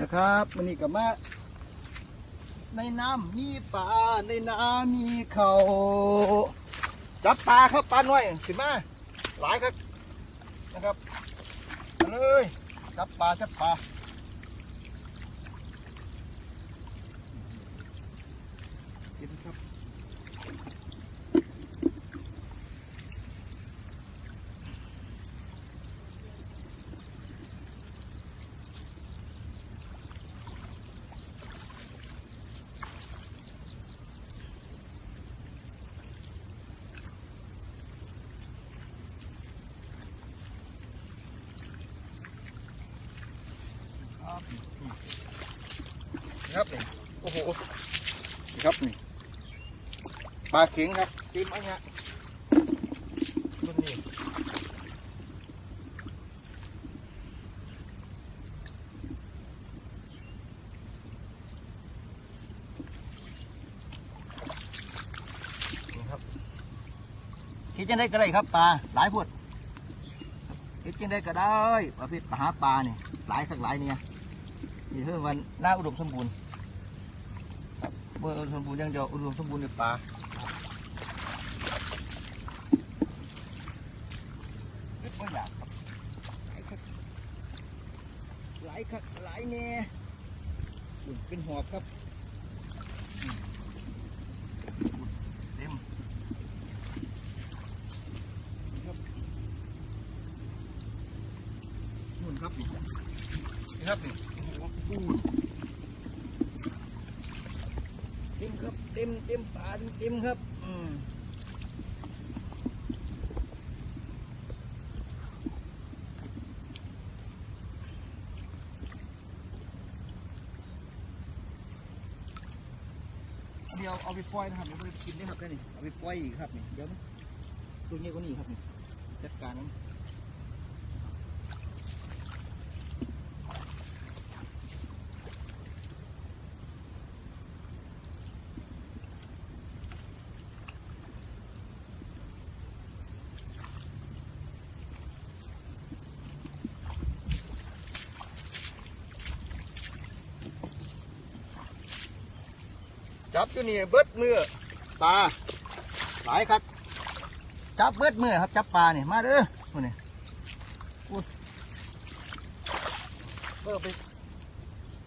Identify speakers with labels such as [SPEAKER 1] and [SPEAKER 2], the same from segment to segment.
[SPEAKER 1] นะครับวันนี้กับมาในน้ำมีปลาในน้ำมีเขาจับปลาครับปลาหน่อยขึ้นมาหลายครับนะครับมาเลยจับปลาจับปลาเก็บครับ ครับนี่โอ้โหครับนี่ปลาเข็งครับตีมอันเนี้ยรุ่นนี้ครับคิดจะได้ก็ได้ครับปลาหลายพวดเฮ็ดจังได้ก็ได้ประเภทหาปลาเนี่ยหลายสักหลายเนี่ย นี่เพิ่มวันหน้าอุดมสมบูรณ์ครับเมื่ออุดมสมบูรณ์ยังเดียวอุดมสมบูรณ์ในปลาเฮ็ดบ่อยากครับหลายคักหลายคักหลายเนี่ยอุ่นเป็นหอบครับเต็มนู่นครับนี่นี่ครับนี่ เต็มครับเต็มเต็มป่าเต็มเต็มครับอืมเดี๋ยวเอาไปปล่อยนะครับเดี๋ยวไปกินได้ครับนี่เอาไปปล่อยอีกครับนี่เดี๋ยวตัวนี้ก็นี่ครับนี่จัดการนั้น จับตัวนี้เบิดมือปลาหลายครับ จับเบิดมือครับจับปลาเนี่ยมาเด้อมาเนี่ยอุ้ยเบิดไป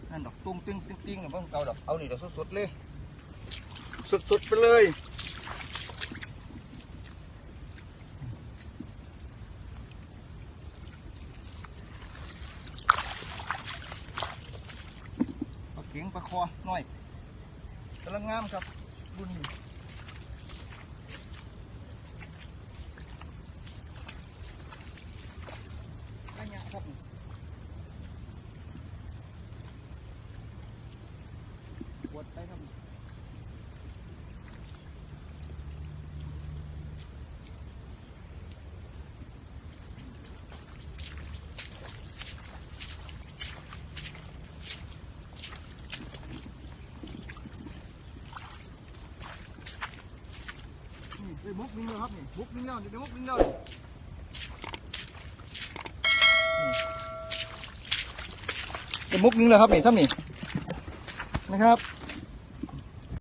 [SPEAKER 1] นั่นดอกตุ้งติ้งติ้งติ้งเนี่ยเพิ่งเกาดอกเอานี่ดอกสดๆเลยสดๆไปเลยปลาเข็งปลาคอน้อย กำลังงามครับรุ่นนี้อันยังครับปวดไปครับ นี่ไปมุกนึงแล้วครับนี่มุกนึงแล้วเดี๋ยวมุกนึงแล้วนี่ไปมุกนึงแล้วครับนี่ซ้ำนี่นะครับ